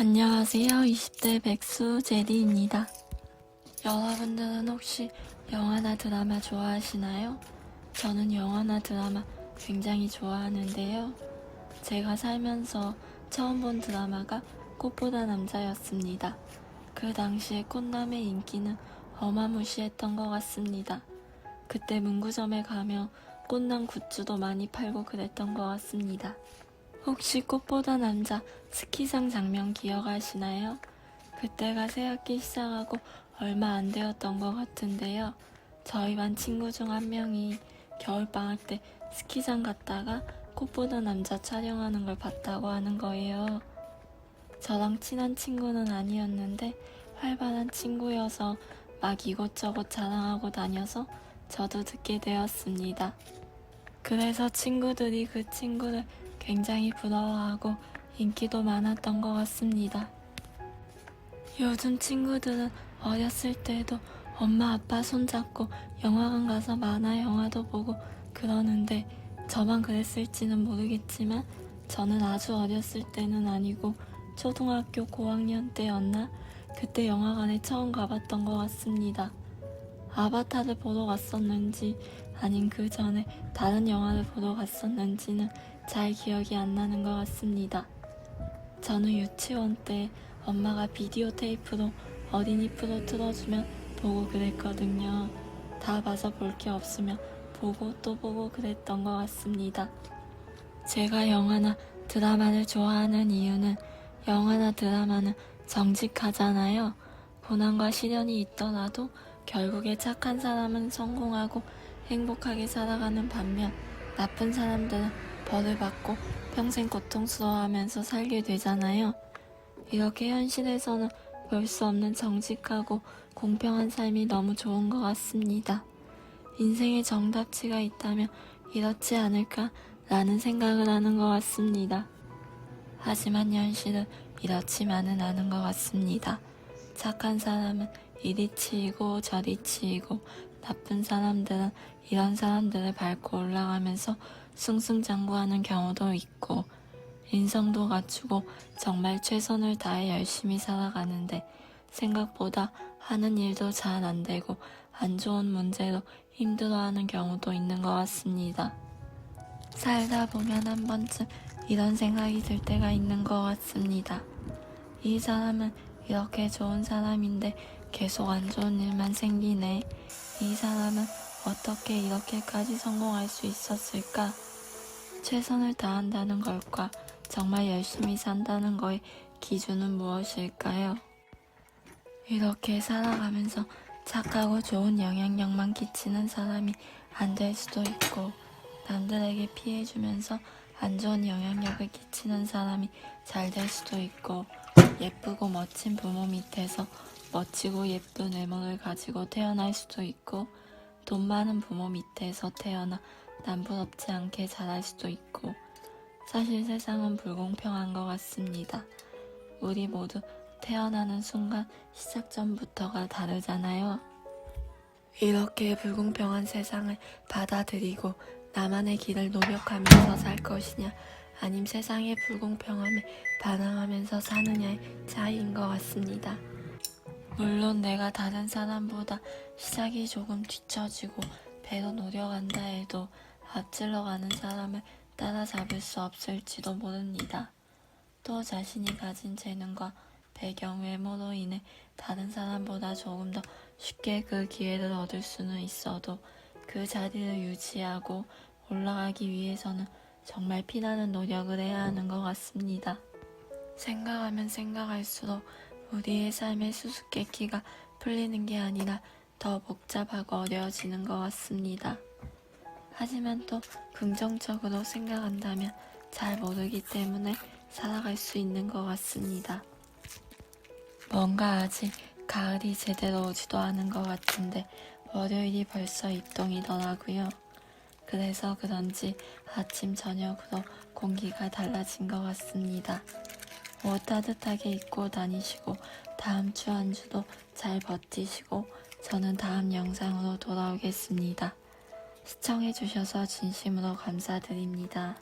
안녕하세요. 20대 백수 제디입니다. 여러분들은 혹시 영화나 드라마 좋아하시나요? 저는 영화나 드라마 굉장히 좋아하는데요. 제가 살면서 처음 본 드라마가 꽃보다 남자였습니다. 그 당시에 꽃남의 인기는 어마무시했던 것 같습니다. 그때 문구점에 가면 꽃남 굿즈도 많이 팔고 그랬던 것 같습니다. 혹시 꽃보다 남자 스키장 장면 기억하시나요? 그때가 새학기 시작하고 얼마 안 되었던 것 같은데요. 저희 반 친구 중 한 명이 겨울방학 때 스키장 갔다가 꽃보다 남자 촬영하는 걸 봤다고 하는 거예요. 저랑 친한 친구는 아니었는데 활발한 친구여서 막 이곳저곳 자랑하고 다녀서 저도 듣게 되었습니다. 그래서 친구들이 그 친구를 굉장히 부러워하고 인기도 많았던 것 같습니다. 요즘 친구들은 어렸을 때도 엄마 아빠 손잡고 영화관 가서 만화 영화도 보고 그러는데 저만 그랬을지는 모르겠지만 저는 아주 어렸을 때는 아니고 초등학교 고학년 때였나 그때 영화관에 처음 가봤던 것 같습니다. 아바타를 보러 갔었는지 아닌 그 전에 다른 영화를 보러 갔었는지는 잘 기억이 안 나는 것 같습니다. 저는 유치원 때 엄마가 비디오 테이프로 어린이 프로 틀어주면 보고 그랬거든요. 다 봐서 볼 게 없으면 보고 또 보고 그랬던 것 같습니다. 제가 영화나 드라마를 좋아하는 이유는 영화나 드라마는 정직하잖아요. 고난과 시련이 있더라도 결국에 착한 사람은 성공하고 행복하게 살아가는 반면 나쁜 사람들은 벌을 받고 평생 고통스러워하면서 살게 되잖아요. 이렇게 현실에서는 볼 수 없는 정직하고 공평한 삶이 너무 좋은 것 같습니다. 인생에 정답치가 있다면 이렇지 않을까라는 생각을 하는 것 같습니다. 하지만 현실은 이렇지만은 않은 것 같습니다. 착한 사람은 이리 치이고 저리 치이고 나쁜 사람들은 이런 사람들을 밟고 올라가면서 승승장구하는 경우도 있고 인성도 갖추고 정말 최선을 다해 열심히 살아가는데 생각보다 하는 일도 잘 안 되고 안 좋은 문제로 힘들어하는 경우도 있는 것 같습니다. 살다 보면 한 번쯤 이런 생각이 들 때가 있는 것 같습니다. 이 사람은 이렇게 좋은 사람인데 계속 안 좋은 일만 생기네. 이 사람은 어떻게 이렇게까지 성공할 수 있었을까? 최선을 다한다는 걸까? 정말 열심히 산다는 거의 기준은 무엇일까요? 이렇게 살아가면서 착하고 좋은 영향력만 끼치는 사람이 안 될 수도 있고, 남들에게 피해주면서 안 좋은 영향력을 끼치는 사람이 잘 될 수도 있고, 예쁘고 멋진 부모 밑에서 멋지고 예쁜 외모를 가지고 태어날 수도 있고, 돈 많은 부모 밑에서 태어나 남부럽지 않게 자랄 수도 있고, 사실 세상은 불공평한 것 같습니다. 우리 모두 태어나는 순간 시작 전부터가 다르잖아요. 이렇게 불공평한 세상을 받아들이고 나만의 길을 노력하면서 살 것이냐, 아님 세상의 불공평함에 반항하면서 사느냐의 차이인 것 같습니다. 물론 내가 다른 사람보다 시작이 조금 뒤처지고 배로 노력한다 해도 앞질러 가는 사람을 따라잡을 수 없을지도 모릅니다. 또 자신이 가진 재능과 배경 외모로 인해 다른 사람보다 조금 더 쉽게 그 기회를 얻을 수는 있어도 그 자리를 유지하고 올라가기 위해서는 정말 피나는 노력을 해야 하는 것 같습니다. 생각하면 생각할수록 우리의 삶의 수수께끼가 풀리는 게 아니라 더 복잡하고 어려워지는 것 같습니다. 하지만 또 긍정적으로 생각한다면 잘 모르기 때문에 살아갈 수 있는 것 같습니다. 뭔가 아직 가을이 제대로 오지도 않은 것 같은데 월요일이 벌써 입동이더라고요. 그래서 그런지 아침 저녁으로 공기가 달라진 것 같습니다. 옷 따뜻하게 입고 다니시고 다음 주 한 주도 잘 버티시고 저는 다음 영상으로 돌아오겠습니다. 시청해주셔서 진심으로 감사드립니다.